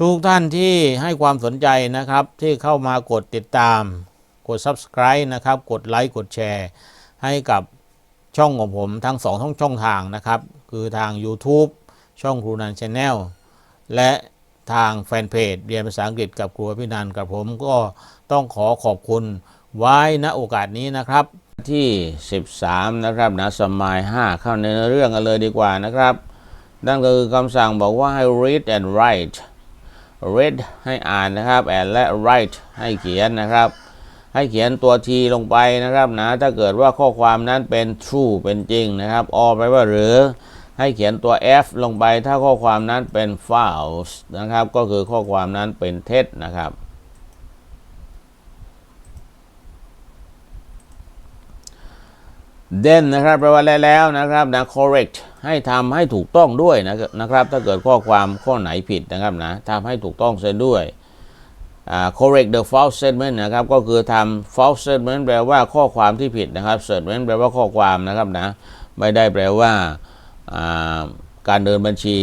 ทุกท่านที่ให้ความสนใจนะครับ ที่เข้ามากดติดตาม กด subscribe นะครับ กดไลค์กดแชร์ให้กับช่องของผมทั้งสองช่องช่องทางนะครับ คือทาง YouTube ช่องครูนันชาแนลและทางแฟนเพจเรียนภาษาอังกฤษกับครูพินันกับผมก็ต้องขอขอบคุณไว้ณโอกาสนี้นะครับ ที่ 13 นะครับนะสมัย 5 เข้าในเรื่องกันเลยดีกว่านะครับ นั่นก็คือคำสั่งบอกว่าให้ read and write read ให้อ่านนะครับ and และ write ให้เขียนนะครับ ให้เขียนตัวทีลงไปนะครับนะถ้าเกิดว่าข้อความนั้นเป็น true เป็นจริงนะครับ or แปลว่าหรือ ให้เขียนตัว f ลงไปถ้าข้อความนั้นเป็น false นะครับ ก็คือข้อความนั้นเป็นเท็จนะครับ then นะครับแปลว่าแล้วนะครับนะ correct ให้ทำให้ถูกต้องด้วยนะครับ ถ้าเกิดข้อความข้อไหนผิดนะครับนะทำให้ถูกต้องเสียด้วย correct the false statement นะครับก็คือทำ false statement แปลว่าข้อความที่ผิดนะครับ statement แปลว่าข้อความนะครับนะไม่ได้แปลว่าการเดินบัญชี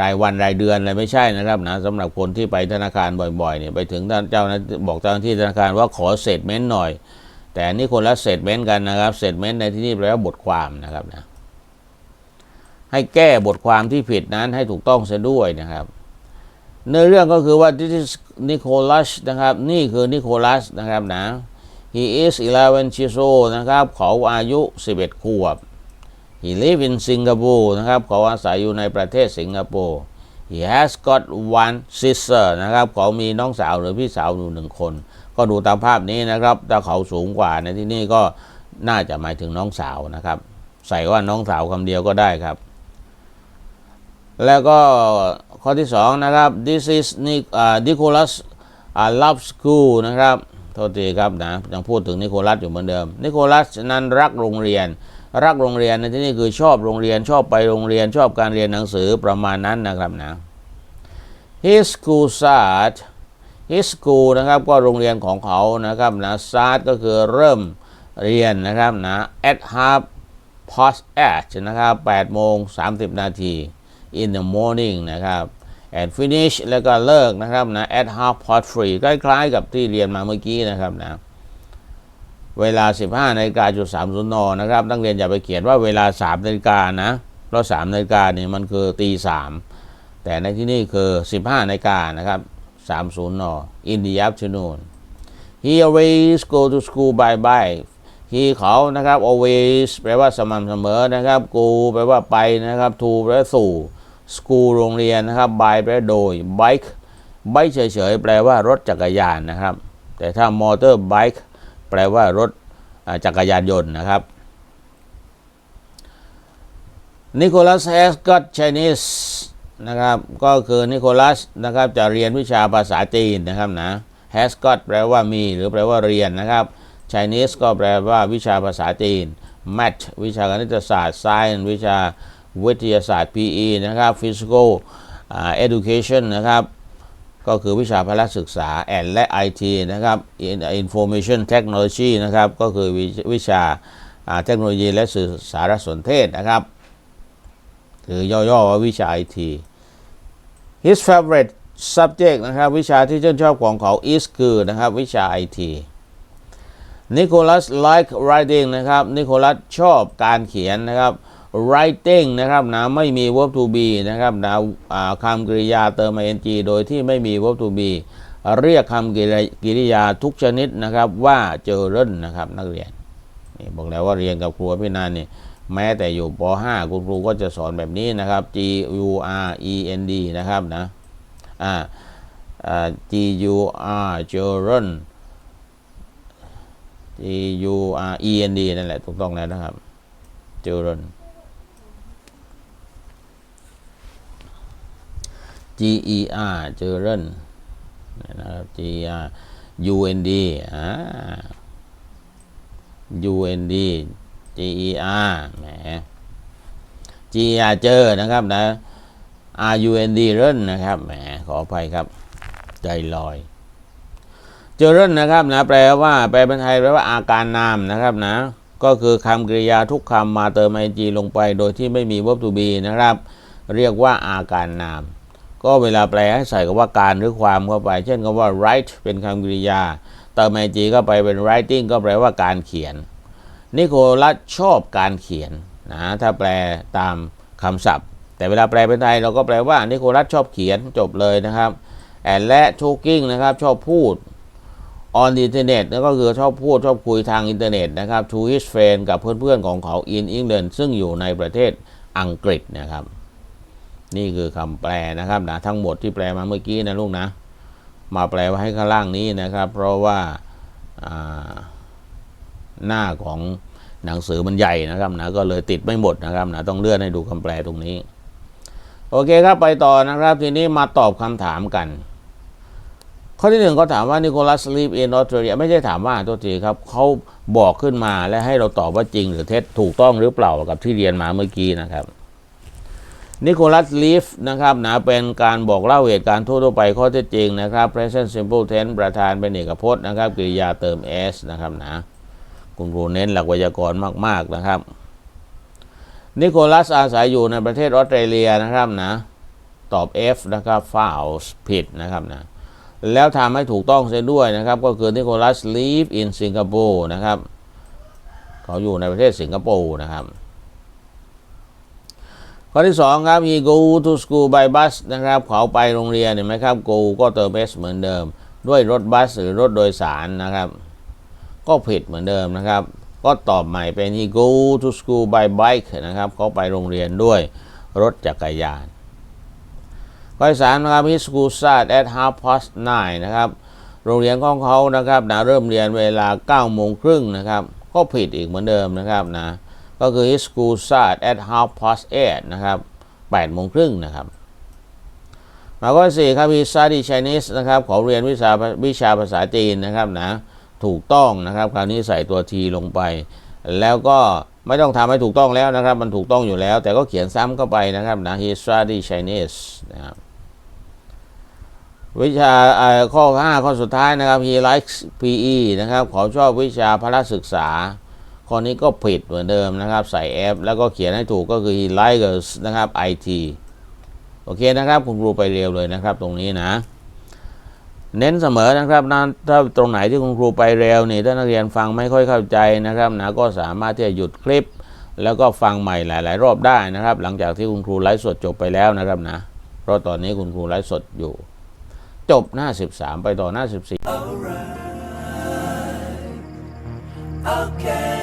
รายวันรายเดือนอะไรไม่ใช่นะครับนะสำหรับคนที่ไปธนาคารบ่อยๆเนี่ยไปถึงเจ้าหน้าบอกเจ้าหน้าที่ธนาคารว่าขอ statement หน่อย แต่นี่คนละ statement กันนะครับ statement ในที่นี่แปลว่าบทความนะครับนะให้แก้บทความที่ผิดนั้นให้ถูกต้องเสียด้วยนะครับเนื้อเรื่องก็คือว่า this is Nicholas นะครับ นี่คือนิโคลัสนะครับนะ he is 11 years old นะครับ เขาอายุ 11 ขวบ he live in Singapore นะครับ เขาอาศัยอยู่ในประเทศสิงคโปร์ he has got one sister นะครับ เขามีน้องสาวหรือพี่สาวอยู่หนึ่งคน ก็ดูตามภาพนี้นะครับ ถ้าเขาสูงกว่าในที่นี่ก็น่าจะหมายถึงน้องสาวนะครับ ใส่ว่าน้องสาวคำเดียวก็ได้ครับ แล้วก็ข้อที่สองนะครับ this is Nic uh, Nicholas uh, love school นะครับโทษทีครับนะยังพูดถึงนิโคลัสอยู่เหมือนเดิม นิโคลัสนั้นรักโรงเรียน รักโรงเรียนในที่นี้คือชอบโรงเรียนชอบไปโรงเรียนชอบการเรียนหนังสือประมาณนั้นนะครับนะ his school start his school นะครับก็โรงเรียนของเขานะครับนะ start ก็คือเริ่มเรียนนะครับนะ at half past eight นะครับ8โมง 30 นาที in the morning นะครับ and finish แล้วก็เลิกนะครับนะ at half past three คล้ายๆกับที่เรียนมาเมื่อกี้นะครับนะเวลา 15นาฬิกาจุด30นนะครับนักเรียนอย่าไปเขียนว่าเวลา3นาฬิกานะ เพราะ3นาฬิกาเนี่ยมันคือตีสามแต่ในที่นี่คือ 15นาฬิกานะครับ 30น in the afternoon he always go to school by bike he เขานะครับ always แปลว่าสม่ำเสมอนะครับ go แปลว่าไปนะครับ to แปลว่าสู่ school โรงเรียนนะครับ by แปลว่าโดย bike bike เฉยๆ แปลว่ารถจักรยานนะครับ แต่ถ้า motor bike แปลว่ารถจักรยานยนต์นะครับ Nicholas has got Chinese นะครับก็คือนิโคลัสนะครับจะเรียนวิชาภาษาจีนนะครับนะ has got แปลว่ามี หรือแปลว่าเรียนนะครับ Chinese ก็แปลว่าวิชาภาษาจีน Math วิชาคณิตศาสตร์ Science วิชาวิทยาศาสตร์ PE นะครับ Physical Education นะครับก็คือวิชาพละศึกษา and และ IT นะครับ Information Technology นะครับก็คือวิชาอ่าเทคโนโลยีและสื่อสารสนเทศนะครับ หรือย่อๆว่าวิชา IT his favorite subject นะครับ วิชาที่ชื่นชอบของเขา is คือนะครับ วิชา IT Nicholas like writing นะครับ Nicholas ชอบการเขียนนะครับ writing นะครับนะไม่มี verb to be นะครับนะคำกริยาเติม ing โดยที่ไม่มี verb to be เรียกคำกริยาทุกชนิดนะครับว่าเจอเร่นนะครับนักเรียนนี่บอกแล้วว่าเรียนกับครูพี่นันนี่ แม้แต่อยู่ป .5 คุณครูก็จะสอนแบบนี้นะครับ G U R E N D นะครับนะอ่า G U R เจอเร่น G U R E N D นั่นแหละถูกต้องแล้วนะครับ children G E R children นะครับ G R U N D อ่า U N D G E R แหม G E R เจอนะครับนะ R U N D เร่นนะครับแหมขออภัยครับ ใจลอย เจริญนะครับนะแปลว่า แปลเป็นไทยแปลว่าอาการนามนะครับนะ ก็คือคำกริยาทุกคำมาเติม ing ลงไป โดยที่ไม่มี verb to be นะครับ เรียกว่าอาการนาม ก็เวลาแปลให้ใส่กับว่าการหรือความเข้าไป เช่นคำว่า write เป็นคำกริยา เติม ing ก็ไปเป็น writing ก็แปลว่าการเขียน นิโคลัสชอบการเขียนนะถ้าแปลตามคำศัพท์ แต่เวลาแปลเป็นไทยเราก็แปลว่านิโคลัสชอบเขียนจบเลยนะครับแอนและ talking นะครับชอบพูด on the internet นั่นก็คือชอบพูดชอบคุยทางอินเทอร์เน็ตนะครับ to his friend กับเพื่อนๆของเขา in England ซึ่งอยู่ในประเทศอังกฤษนะครับ นี่คือคำแปลนะครับนะทั้งหมดที่แปลมาเมื่อกี้นะลูกนะ มาแปลไว้ให้ข้างล่างนี้นะครับ เพราะว่าอ่า หน้าของหนังสือมันใหญ่นะครับนะก็เลยติดไม่หมดนะครับนะต้องเลื่อนให้ดูคำแปลตรงนี้ โอเคครับไปต่อนะครับ ทีนี้มาตอบคำถามกัน ข้อที่หนึ่งเขาถามว่านิโคลัสลีฟอินออสเตรเลียไม่ใช่ถามว่าตัวทีครับเขาบอกขึ้นมาและให้เราตอบว่าจริง หรือเท็จถูกต้องหรือเปล่ากับที่เรียนมาเมื่อกี้นะครับนิโคลัสลีฟนะครับนะเป็นการบอกเล่าเหตุการณ์ทั่วไปข้อเท็จจริงนะครับ present simple tense ประธานเป็นเอกพจน์นะครับกริยาเติม s นะครับนะ คุณครูเน้นหลักไวยากรณ์มาก ๆนะครับ นิโคลัสอาศัยอยู่ในประเทศออสเตรเลียนะครับนะ ตอบ F นะครับ false ผิดนะครับนะ แล้วทำให้ถูกต้องเสียด้วยนะครับ ก็คือนิโคลัส live in Singapore นะครับ เขาอยู่ในประเทศสิงคโปร์นะครับข้อที่สองครับ he go to school by bus นะครับ เขาไปโรงเรียนเห็นไหมครับ go ก็เติม s เหมือนเดิม ด้วยรถบัสหรือรถโดยสารนะครับ ก็ผิดเหมือนเดิมนะครับ ก็ตอบใหม่เป็น he go to school by bike นะครับเขาไปโรงเรียนด้วยรถจักรยานข้อที่สามนะครับ his school start at half past nine นะครับโรงเรียนของเขานะครับนะเริ่มเรียนเวลา9โมงครึ่งนะครับ ก็ผิดอีกเหมือนเดิมนะครับนะก็คือ his school start at half past eight นะครับ8โมงครึ่งนะครับมาข้อที่สี่ครับ he study Chinese นะครับเขาเรียนวิชาวิชาภาษาจีนนะครับนะ ถูกต้องนะครับคราวนี้ใส่ตัว t ลงไป แล้วก็ไม่ต้องทำให้ถูกต้องแล้วนะครับ มันถูกต้องอยู่แล้ว แต่ก็เขียนซ้ำเข้าไปนะครับนะ he study Chinese นะครับวิชาเอ่อข้อ 5 ข้อสุดท้ายนะครับ he likes PE นะครับเขาชอบวิชาพละศึกษา ข้อนี้ก็ผิดเหมือนเดิมนะครับ ใส่ F แล้วก็เขียนให้ถูกก็คือ he likes นะครับ IT โอเคนะครับ คุณครูไปเร็วเลยนะครับตรงนี้นะ เน้นเสมอนะครับนะถ้าตรงไหนที่คุณครูไปเร็วนี่ถ้านักเรียนฟังไม่ค่อยเข้าใจนะครับนะก็สามารถที่จะหยุดคลิป แล้วก็ฟังใหม่หลาย ๆ รอบได้นะครับ หลังจากที่คุณครูไลฟ์สดจบไปแล้วนะครับนะเพราะตอนนี้คุณครูไลฟ์สดอยู่ จบหน้า 13 ไปต่อหน้า 14 Okay.